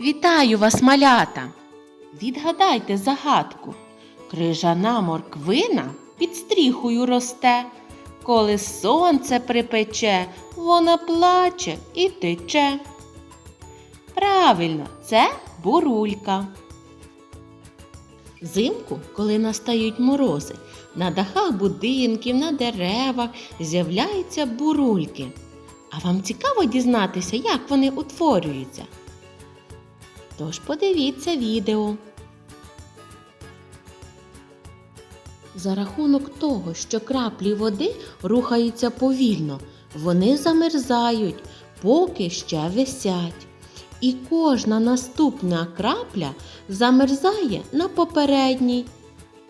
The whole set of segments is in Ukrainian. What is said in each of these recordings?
Вітаю вас, малята! Відгадайте загадку. Крижана морквина під стріхою росте. Коли сонце припече, вона плаче і тече. Правильно, це бурулька. Взимку, коли настають морози, на дахах будинків, на деревах з'являються бурульки. А вам цікаво дізнатися, як вони утворюються? Тож подивіться відео. За рахунок того, що краплі води рухаються повільно, вони замерзають, поки ще висять. І кожна наступна крапля замерзає на попередній.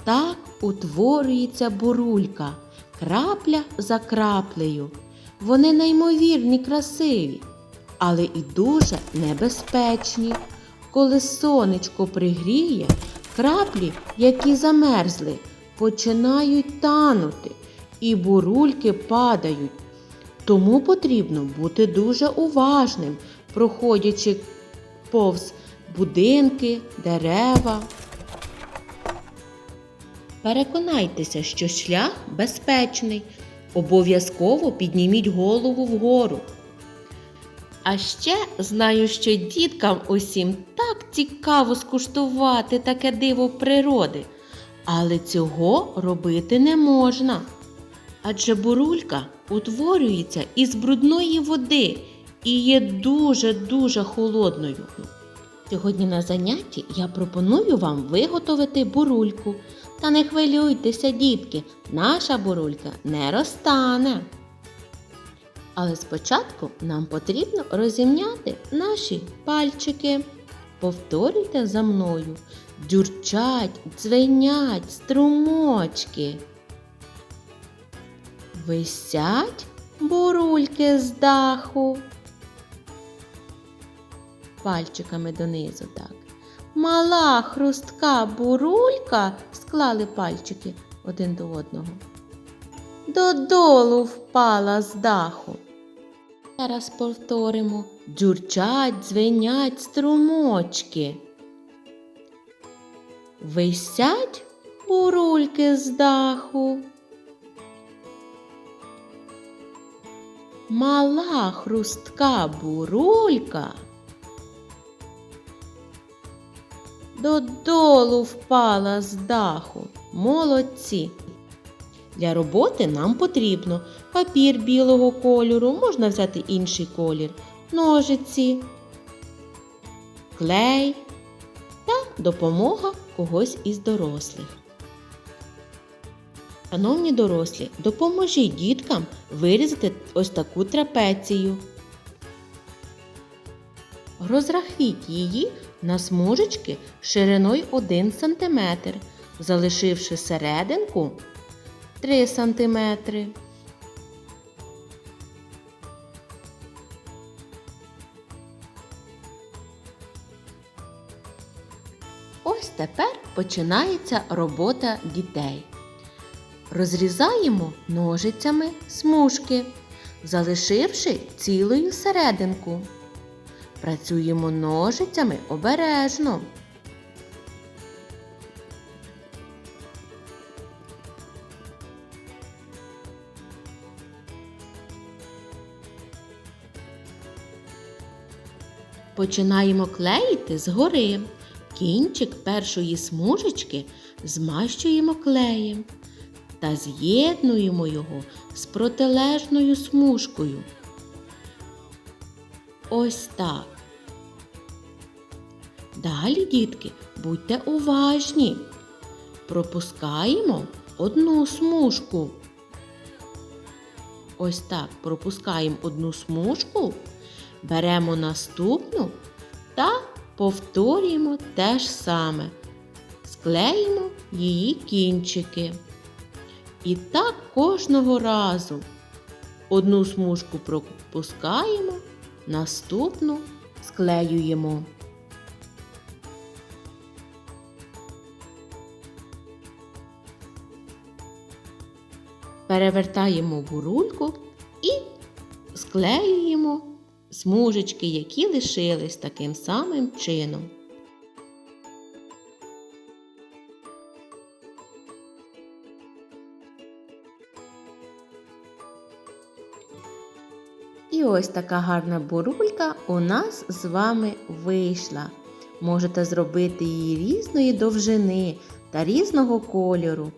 Так утворюється бурулька, крапля за краплею. Вони неймовірні красиві, але і дуже небезпечні. Коли сонечко пригріє, краплі, які замерзли, починають танути, і бурульки падають. Тому потрібно бути дуже уважним, проходячи повз будинки, дерева. Переконайтеся, що шлях безпечний. Обов'язково підніміть голову вгору. А ще знаю, що діткам усім так цікаво скуштувати таке диво природи, але цього робити не можна. Адже бурулька утворюється із брудної води і є дуже-дуже холодною. Сьогодні на занятті я пропоную вам виготовити бурульку. Та не хвилюйтеся, дітки, наша бурулька не розтане. Але спочатку нам потрібно розімняти наші пальчики. Повторюйте за мною. Дюрчать, дзвенять, струмочки. Висять бурульки з даху. Пальчиками донизу так. Мала хрустка бурулька склали пальчики один до одного. Додолу впала з даху. Зараз повторимо дзюрчать, дзвенять струмочки. Висять бурульки з даху. Мала хрустка бурулька додолу впала з даху. Молодці. Для роботи нам потрібно папір білого кольору, можна взяти інший колір, ножиці, клей та допомога когось із дорослих. Шановні дорослі, допоможіть діткам вирізати ось таку трапецію. Розрахіть її на смужечки шириною 1 см, залишивши серединку 3 см. Ось тепер починається робота дітей. Розрізаємо ножицями смужки, залишивши цілою серединку. Працюємо ножицями обережно. Починаємо клеїти згори. Кінчик першої смужечки змащуємо клеєм та з'єднуємо його з протилежною смужкою. Ось так. Далі, дітки, будьте уважні. Пропускаємо одну смужку. Ось так пропускаємо одну смужку, беремо наступну та повторюємо те ж саме. Склеїмо її кінчики. І так кожного разу. Одну смужку пропускаємо, наступну склеюємо. Перевертаємо бурульку і склеюємо смужечки, які лишились таким самим чином. І ось така гарна бурулька у нас з вами вийшла. Можете зробити її різної довжини та різного кольору.